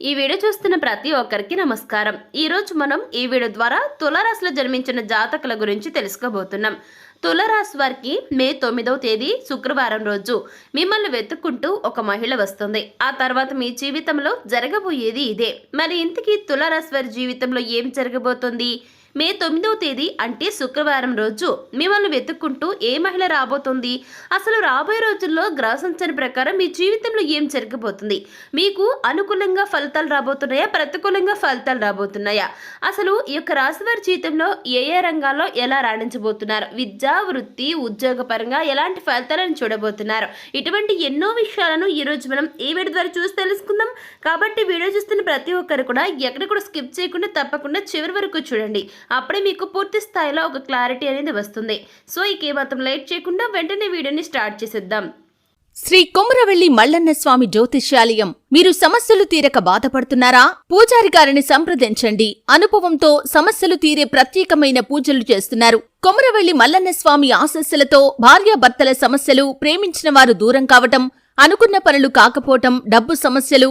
ఈ వీడియో చూస్తున్న ప్రతి ఒక్కరికి నమస్కారం. ఈరోజు మనం ఈ వీడియో ద్వారా తులరాశిలో జన్మించిన జాతకుల గురించి తెలుసుకోబోతున్నాం. తులరాశి వారికి మే తొమ్మిదవ తేదీ శుక్రవారం రోజు మిమ్మల్ని వెతుక్కుంటూ ఒక మహిళ వస్తుంది. ఆ తర్వాత మీ జీవితంలో జరగబోయేది ఇదే. మరి ఇంతకీ తులరాశి వారి జీవితంలో ఏం జరగబోతుంది? మే తొమ్మిదవ తేదీ అంటే శుక్రవారం రోజు. మిమ్మల్ని వెతుక్కుంటూ ఏ మహిళ రాబోతుంది? అసలు రాబోయే రోజుల్లో గ్రహ ప్రకారం మీ జీవితంలో ఏం జరగబోతుంది? మీకు అనుకూలంగా ఫలితాలు రాబోతున్నాయా? ప్రతికూలంగా ఫలితాలు రాబోతున్నాయా? అసలు ఈ యొక్క రాశివారి జీవితంలో ఏ ఏ రంగాల్లో ఎలా రాణించబోతున్నారు? విద్య వృత్తి ఉద్యోగపరంగా ఎలాంటి ఫలితాలను చూడబోతున్నారు? ఇటువంటి ఎన్నో విషయాలను ఈ రోజు మనం ఈ వీడియో ద్వారా చూసి తెలుసుకుందాం. కాబట్టి వీడియో చూస్తున్న ప్రతి ఒక్కరు కూడా ఎక్కడ కూడా స్కిప్ చేయకుండా తప్పకుండా చివరి వరకు చూడండి. అప్పుడే మీకు పూర్తి స్థాయిలో ఒక క్లారిటీ అనేది వస్తుంది. సో ఇక ఏమాత్రం లేట్ చేయకుండా వెంటనే వీడియోని స్టార్ట్ చేసేద్దాం. శ్రీ కొమరవెల్లి మల్లన్న స్వామి జ్యోతిష్యాలయం మీరు సమస్యలు తీరక బాధపడుతున్నారా? పూజారి గారిని సంప్రదించండి. అనుభవంతో సమస్యలు తీరే ప్రత్యేకమైన పూజలు చేస్తున్నారు. కొమరవెల్లి మల్లన్న స్వామి ఆశస్సులతో భార్యాభర్తల సమస్యలు ప్రేమించిన వారు దూరం కావటం అనుకున్న పనులు కాకపోవటం డబ్బు సమస్యలు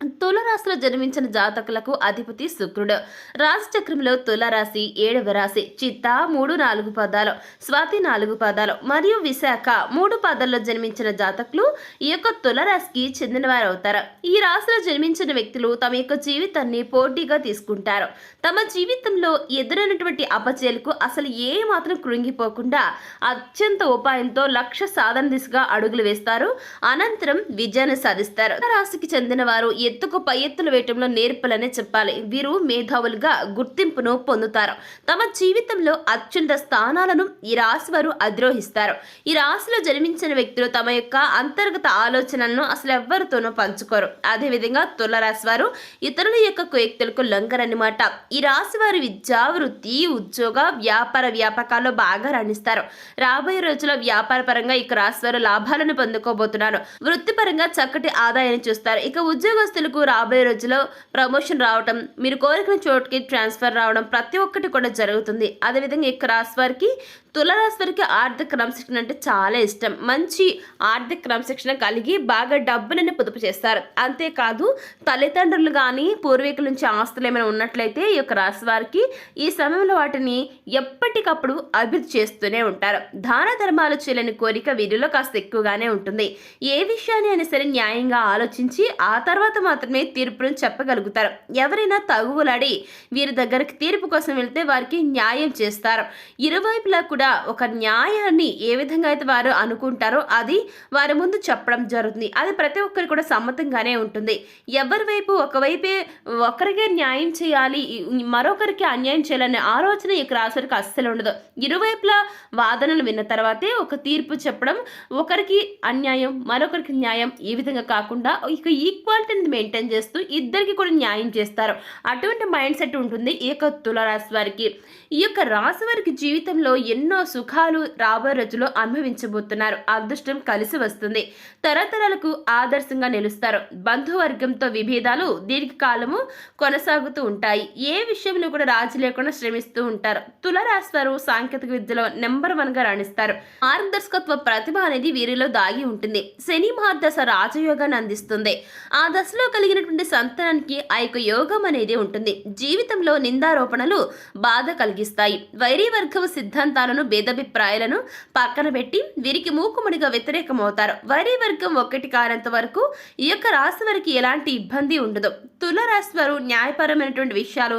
తులరాశిలో జన్మించిన జాతకులకు అధిపతి శుక్రుడు. రాశిచక్రంలో తులరాశి ఏడవ రాశి చిత్త మూడు నాలుగు పదాలు స్వాతి నాలుగు పదాలు మరియు విశాఖ మూడు పదాల్లో జన్మించిన జాతకులు ఈ యొక్క తులరాశికి చెందినవారు అవుతారు ఈ రాశిలో జన్మించిన వ్యక్తులు తమ యొక్క జీవితాన్ని పోటీగా తీసుకుంటారు. తమ జీవితంలో ఎదురైనటువంటి అపచయలకు అసలు ఏ మాత్రం కృంగిపోకుండా అత్యంత ఉపాయంతో లక్ష్య సాధన దిశగా అడుగులు వేస్తారు. అనంతరం విజయాన్ని సాధిస్తారు. రాశికి చెందిన వారు ఎత్తుకు పై ఎత్తులు వేయటంలో నేర్పలనే చెప్పాలి. వీరు మేధావులుగా గుర్తింపును పొందుతారు. తమ జీవితంలో అత్యున్నత స్థానాలను ఈ రాశి వారు అధిరోహిస్తారు. ఈ రాశిలో జన్మించిన వ్యక్తులు తమ యొక్క అంతర్గత ఆలోచనలను అసలు ఎవ్వరితోనూ పంచుకోరు. అదేవిధంగా తులరాశి వారు ఇతరుల యొక్క వ్యక్తులకు లొంగరన్నమాట ఈ రాశి వారి విద్యా వృత్తి ఉద్యోగ వ్యాపార వ్యాపకాల్లో బాగా రాణిస్తారు. రాబోయే రోజుల్లో వ్యాపార పరంగా ఇక రాశి వారు లాభాలను పొందుకోబోతున్నారు. వృత్తిపరంగా చక్కటి ఆదాయాన్ని చూస్తారు. ఇక ఉద్యోగస్తులకు రాబోయే రోజుల్లో ప్రమోషన్ రావటం మీరు కోరికన చోటుకి ట్రాన్స్ఫర్ రావడం ప్రతి ఒక్కటి కూడా జరుగుతుంది. అదేవిధంగా ఇక రాశి వారికి తులరాశి వారికి ఆర్థిక క్రమశిక్షణ అంటే చాలా ఇష్టం. మంచి ఆర్థిక క్రమశిక్షణ కలిగి బాగా డబ్బులని పొదుపు చేస్తారు. అంతేకాదు తల్లిదండ్రులు కానీ పూర్వీకుల నుంచి ఆస్తులు ఏమైనా ఉన్నట్లయితే ఈ యొక్క రాశి వారికి ఈ సమయంలో వాటిని ఎప్పటికప్పుడు అభివృద్ధి చేస్తూనే ఉంటారు. దాన ధర్మాలు చేయలేని కోరిక వీరిలో కాస్త ఎక్కువగానే ఉంటుంది. ఏ విషయాన్ని అయినా సరే న్యాయంగా ఆలోచించి ఆ తర్వాత మాత్రమే తీర్పును చెప్పగలుగుతారు. ఎవరైనా తగువులాడి వీరి దగ్గరికి తీర్పు కోసం వెళ్తే వారికి న్యాయం చేస్తారు. ఇరువైపులా కూడా ఒక న్యాయాన్ని ఏ విధంగా అయితే వారు అనుకుంటారో అది వారి ముందు చెప్పడం జరుగుతుంది. అది ప్రతి ఒక్కరికి కూడా సమ్మతంగానే ఉంటుంది. ఎవరి వైపు ఒకవైపే ఒకరికే న్యాయం చేయాలి మరొకరికి అన్యాయం చేయాలనే ఆలోచన ఈ రాశికి అస్సలు ఉండదు. ఇరువైపులా వాదనలు విన్న తర్వాతే ఒక తీర్పు చెప్పడం ఒకరికి అన్యాయం మరొకరికి న్యాయం ఈ విధంగా కాకుండా ఇక ఈక్వాలిటీని మెయింటైన్ చేస్తూ ఇద్దరికి కూడా న్యాయం చేస్తారు. అటువంటి మైండ్ సెట్ ఉంటుంది ఈ యొక్క తులరాశి వారికి. ఈ యొక్క రాశి వారికి జీవితంలో ఎన్నో సుఖాలు రాబో రోజుల్లో అనుభవించబోతున్నారు. అదృష్టం కలిసి వస్తుంది. తరతరాలకు ఆదర్శంగా నిలుస్తారు. బంధువర్గంతో విభేదాలు దీర్ఘకాలము కొనసాగుతూ ఉంటాయి. ఏ విషయంలో కూడా రాజీ లేకుండా శ్రమిస్తూ ఉంటారు. తులరాశి వారు సాంకేతిక విద్యలో నెంబర్ వన్గా రాణిస్తారు. మార్గదర్శకత్వ ప్రతిభ అనేది వీరిలో దాగి ఉంటుంది. శని మహాదశ రాజయోగాన్ని అందిస్తుంది. ఆ దశలో కలిగినటువంటి సంతానానికి ఆ యొక్క యోగం అనేది ఉంటుంది. జీవితంలో నిందారోపణలు బాధ కలిగిస్తాయి. వైరీవర్గవ సిద్ధాంతాలను భేదాభిప్రాయాలను పక్కన పెట్టి వీరికి మూకుముడిగా వ్యతిరేకమవుతారు. వరి వర్గం ఒక్కటి కానంత వరకు ఈ యొక్క రాశి వారికి ఎలాంటి ఇబ్బంది ఉండదు. తులరాశి వారు న్యాయపరమైనటువంటి విషయాలు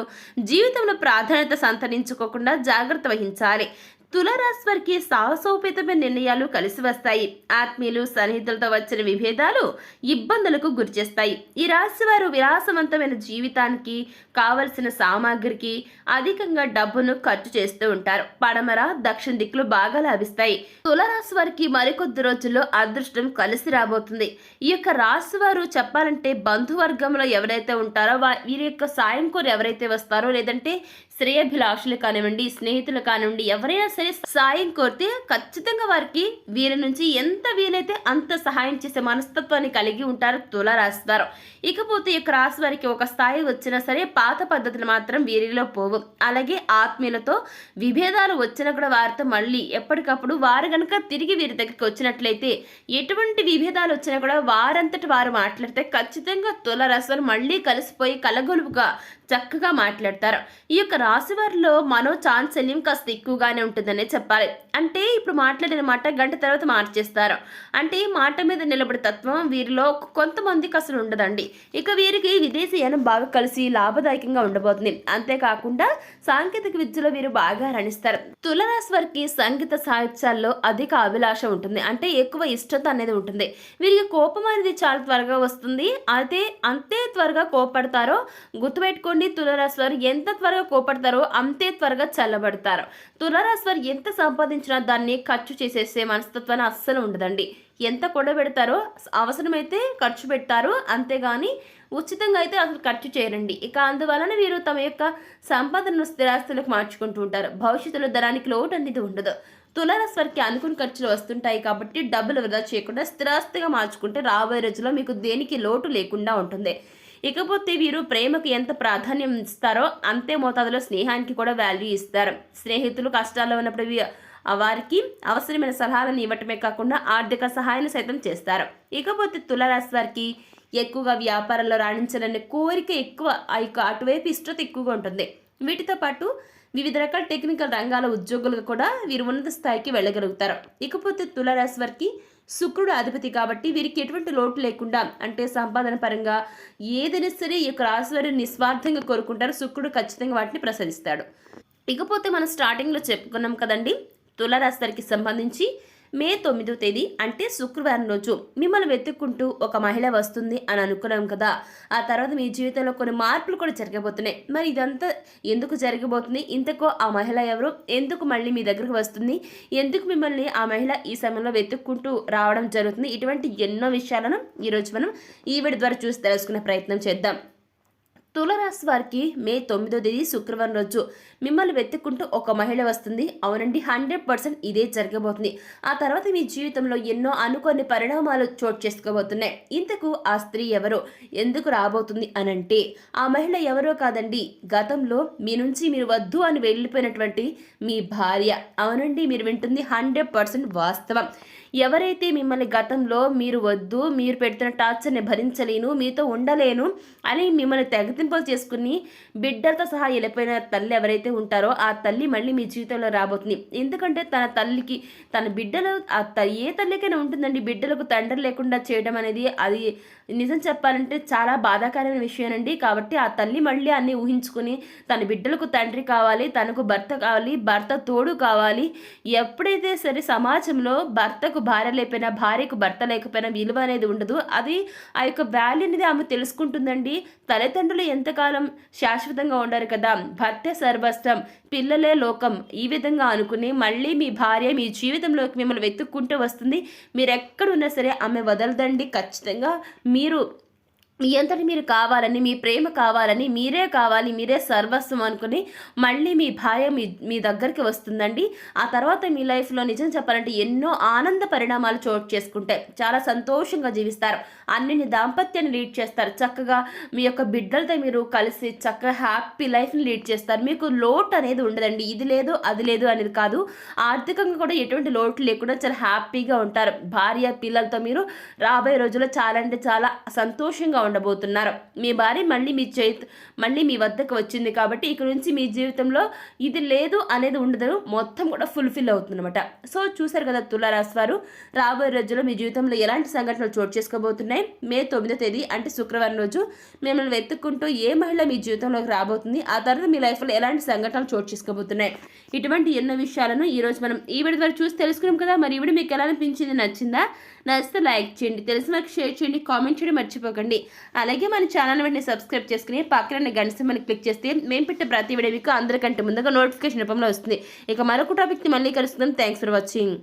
జీవితంలో ప్రాధాన్యత సంతరించుకోకుండా జాగ్రత్త వహించాలి. తులరాశి వారికి సాహసోపేతమైన నిర్ణయాలు కలిసి వస్తాయి. ఆత్మీయులు సన్నిహితులతో వచ్చిన విభేదాలు ఇబ్బందులకు గురిచేస్తాయి ఈ రాశి వారు విలాసవంతమైన జీవితానికి కావలసిన సామాగ్రికి అధికంగా డబ్బును ఖర్చు చేస్తూ ఉంటారు. పడమర దక్షిణ దిక్కులు బాగా లాభిస్తాయి. తులరాశి వారికి మరికొద్ది రోజుల్లో అదృష్టం కలిసి రాబోతుంది. ఈ యొక్క రాశి వారు చెప్పాలంటే బంధువర్గంలో ఎవరైతే ఉంటారో వా- వీరి యొక్క సాయం కోరి ఎవరైతే వస్తారో లేదంటే శ్రేయభిలాషులు కానివ్వండి స్నేహితులు కానివ్వండి ఎవరైనా సరే సాయం కోరితే ఖచ్చితంగా వారికి వీరి నుంచి ఎంత వీలైతే అంత సహాయం చేసే మనస్తత్వాన్ని కలిగి ఉంటారు తులరాశి వారు. ఇకపోతే ఈ యొక్క రాశి వారికి ఒక స్థాయి వచ్చినా సరే పాత పద్ధతులు మాత్రం వీరిలో పోవు. అలాగే ఆత్మీయులతో విభేదాలు వచ్చినా కూడా వారితో మళ్ళీ ఎప్పటికప్పుడు వారు గనక తిరిగి వీరి దగ్గరికి వచ్చినట్లయితే ఎటువంటి విభేదాలు వచ్చినా కూడా వారంతటి వారు మాట్లాడితే ఖచ్చితంగా తులరాశి వారు మళ్ళీ కలిసిపోయి కలగొలుపుగా చక్కగా మాట్లాడతారు. ఈ యొక్క రాశి వారిలో మనో చాన్సల్యం కాస్త ఎక్కువగానే ఉంటుందనే చెప్పాలి. అంటే ఇప్పుడు మాట్లాడిన మాట గంట తర్వాత మార్చేస్తారు. అంటే మాట మీద నిలబడే తత్వం వీరిలో కొంతమందికి అసలు ఉండదండి. ఇక వీరికి విదేశీయానం బాగా కలిసి లాభదాయకంగా ఉండబోతుంది. అంతేకాకుండా సాంకేతిక విద్యలో వీరు బాగా రణిస్తారు. తులరాశి వారికి సంగీత సాహిత్యాల్లో అధిక అభిలాష ఉంటుంది. అంటే ఎక్కువ ఇష్టత అనేది ఉంటుంది. వీరికి కోపం అనేది చాలా త్వరగా వస్తుంది. అయితే అంతే త్వరగా కోపడతారో గుర్తుపెట్టుకోండి. తులరాశి వారు ఎంత త్వరగా కోపడతారో అంతే త్వరగా చల్లబడతారు. తులరాశి వారు ఎంత సంపాదించినా దాన్ని ఖర్చు చేసేసే మనస్తత్వాన్ని అస్సలు ఉండదండి. ఎంత కూడబెడతారో అవసరమైతే ఖర్చు పెడతారు అంతేగాని ఉచితంగా అయితే అసలు ఖర్చు చేయరండి. ఇక అందువలన వీరు తమ యొక్క సంపాదనను స్థిరాస్తులకు మార్చుకుంటూ ఉంటారు. భవిష్యత్తులో ధనానికి లోటు అనేది ఉండదు. తులారాశి వారికి అనుకున్న ఖర్చులు వస్తుంటాయి కాబట్టి డబ్బులు వృధా చేయకుండా స్థిరాస్తిగా మార్చుకుంటే రాబోయే రోజుల్లో మీకు దేనికి లోటు లేకుండా ఉంటుంది. ఇకపోతే వీరు ప్రేమకు ఎంత ప్రాధాన్యం ఇస్తారో అంతే మోతాదులో స్నేహానికి కూడా వాల్యూ ఇస్తారు. స్నేహితులు కష్టాల్లో ఉన్నప్పుడు వారికి అవసరమైన సలహాలను ఇవ్వటమే కాకుండా ఆర్థిక సహాయాన్ని సైతం చేస్తారు. ఇకపోతే తులారాశి వారికి ఎక్కువగా వ్యాపారంలో రాణించాలనే కోరిక ఎక్కువ ఆ యొక్క అటువైపు ఇష్టత ఎక్కువగా ఉంటుంది. వీటితో పాటు వివిధ రకాల టెక్నికల్ రంగాల ఉద్యోగులు కూడా వీరు ఉన్నత స్థాయికి వెళ్ళగలుగుతారు. ఇకపోతే తులారాశి వారికి శుక్రుడు అధిపతి కాబట్టి వీరికి ఎటువంటి లోటు లేకుండా అంటే సంపాదన పరంగా ఏదైనా సరే ఈ యొక్క రాశి నిస్వార్థంగా కోరుకుంటారు. శుక్రుడు ఖచ్చితంగా వాటిని ప్రసరిస్తాడు. ఇకపోతే మనం స్టార్టింగ్లో చెప్పుకున్నాం కదండి తులారాశి వారికి సంబంధించి మే తొమ్మిదో తేదీ అంటే శుక్రవారం రోజు మిమ్మల్ని వెతుక్కుంటూ ఒక మహిళ వస్తుంది అని అనుకున్నాం కదా. ఆ తర్వాత మీ జీవితంలో కొన్ని మార్పులు కూడా జరగబోతున్నాయి మరి ఇదంతా ఎందుకు జరగబోతుంది ఇంతకో ఆ మహిళ ఎవరు? ఎందుకు మళ్ళీ మీ దగ్గరకు వస్తుంది? ఎందుకు మిమ్మల్ని ఆ మహిళ ఈ సమయంలో వెతుక్కుంటూ రావడం జరుగుతుంది? ఇటువంటి ఎన్నో విషయాలను ఈరోజు మనం ఈవిడ ద్వారా చూసి తెలుసుకునే ప్రయత్నం చేద్దాం. తులరాశి వారికి మే తొమ్మిదో తేదీ శుక్రవారం రోజు మిమ్మల్ని వెతుక్కుంటూ ఒక మహిళ వస్తుంది. అవునండి హండ్రెడ్ పర్సెంట్ ఇదే జరగబోతుంది. ఆ తర్వాత మీ జీవితంలో ఎన్నో అనుకోని పరిణామాలు చోటు చేసుకోబోతున్నాయి. ఇంతకు ఆ స్త్రీ ఎవరో? ఎందుకు రాబోతుంది అనంటే ఆ మహిళ ఎవరో కాదండి. గతంలో మీ నుంచి మీరు వద్దు అని వెళ్ళిపోయినటువంటి మీ భార్య. అవునండి మీరు వింటుంది హండ్రెడ్ పర్సెంట్ వాస్తవం. ఎవరైతే మిమ్మల్ని గతంలో మీరు వద్దు మీరు పెడుతున్న టార్చర్ని భరించలేను మీతో ఉండలేను అని మిమ్మల్ని తెగతింపులు చేసుకుని బిడ్డలతో సహా వెళ్ళిపోయిన తల్లి ఎవరైతే ఉంటారో ఆ తల్లి మళ్ళీ మీ జీవితంలో రాబోతుంది. ఎందుకంటే తన తల్లికి తన బిడ్డలు ఆ ఏ తల్లికైనా ఉంటుందండి. బిడ్డలకు తండ్రి లేకుండా చేయడం అనేది అది నిజం చెప్పాలంటే చాలా బాధాకరమైన విషయమండి. కాబట్టి ఆ తల్లి మళ్ళీ అన్ని ఊహించుకుని తన బిడ్డలకు తండ్రి కావాలి తనకు భర్త కావాలి భర్త తోడు కావాలి. ఎప్పుడైతే సరే సమాజంలో భర్తకు భార్య లేకపోయినా భార్యకు భర్త లేకపోయినా విలువ అనేది ఉండదు. అది ఆ యొక్క వాల్యూ అనేది ఆమె తెలుసుకుంటుందండి. తల్లిదండ్రులు ఎంతకాలం శాశ్వతంగా ఉండరు కదా? భర్తే సర్వస్వం పిల్లలే లోకం. ఈ విధంగా అనుకుని మళ్ళీ మీ భార్య మీ జీవితంలోకి మిమ్మల్ని వెతుక్కుంటూ వస్తుంది. మీరు ఎక్కడున్నా సరే ఆమె వదలదండి. ఖచ్చితంగా మీరు మీ అంతటి మీరు కావాలని మీ ప్రేమ కావాలని మీరే కావాలి మీరే సర్వస్వం అనుకుని మళ్ళీ మీ భార్య మీ మీ దగ్గరికి వస్తుందండి. ఆ తర్వాత మీ లైఫ్లో నిజం చెప్పాలంటే ఎన్నో ఆనంద పరిణామాలు చోటు చేసుకుంటాయి చాలా సంతోషంగా జీవిస్తారు. అన్నిని దాంపత్యాన్ని లీడ్ చేస్తారు. చక్కగా మీ యొక్క బిడ్డలతో మీరు కలిసి చక్కగా హ్యాపీ లైఫ్ని లీడ్ చేస్తారు. మీకు లోటు అనేది ఉండదండి. ఇది లేదు అది లేదు అనేది కాదు. ఆర్థికంగా కూడా ఎటువంటి లోటు లేకుండా చాలా హ్యాపీగా ఉంటారు. భార్య పిల్లలతో మీరు రాబోయే రోజుల్లో చాలా అంటే చాలా సంతోషంగా ఉండబోతున్నారు. మీ భార్య మళ్ళీ మీ చేతి మళ్ళీ మీ వద్దకు వచ్చింది కాబట్టి ఇక్కడ నుంచి మీ జీవితంలో ఇది లేదు అనేది ఉండదు. మొత్తం కూడా ఫుల్ఫిల్ అవుతుందన్నమాట. సో చూసారు కదా తులారాశి వారు రాబోయే రోజుల్లో మీ జీవితంలో ఎలాంటి సంఘటనలు చోటు చేసుకోబోతున్నాయి? మే తొమ్మిదో తేదీ అంటే శుక్రవారం రోజు మిమ్మల్ని వెతుక్కుంటూ ఏ మహిళ మీ జీవితంలోకి రాబోతుంది? ఆ తర్వాత మీ లైఫ్లో ఎలాంటి సంఘటనలు చోటు చేసుకోబోతున్నాయి? ఇటువంటి ఎన్నో విషయాలను ఈరోజు మనం ఈవిడ ద్వారా చూసి తెలుసుకున్నాం కదా. మరి ఈ మీకు ఎలా అనిపించింది? నచ్చిందా? నచ్చితే లైక్ చేయండి. తెలిసిన వాళ్ళకి షేర్ చేయండి. కామెంట్ చేయడం. మర్చిపోకండి. అలాగే మన ఛానల్ వెంటనే సబ్స్క్రైబ్ చేసుకుని పక్కన గంట సింబల్ని క్లిక్ చేస్తే మేము పెట్టే ప్రతి వీడియో మీకు అందరికంటే ముందుగా నోటిఫికేషన్ రూపంలో వస్తుంది. ఇక మరొక టాపిక్ని మళ్ళీ కలుస్తున్నాం థ్యాంక్స్ ఫర్ వాచింగ్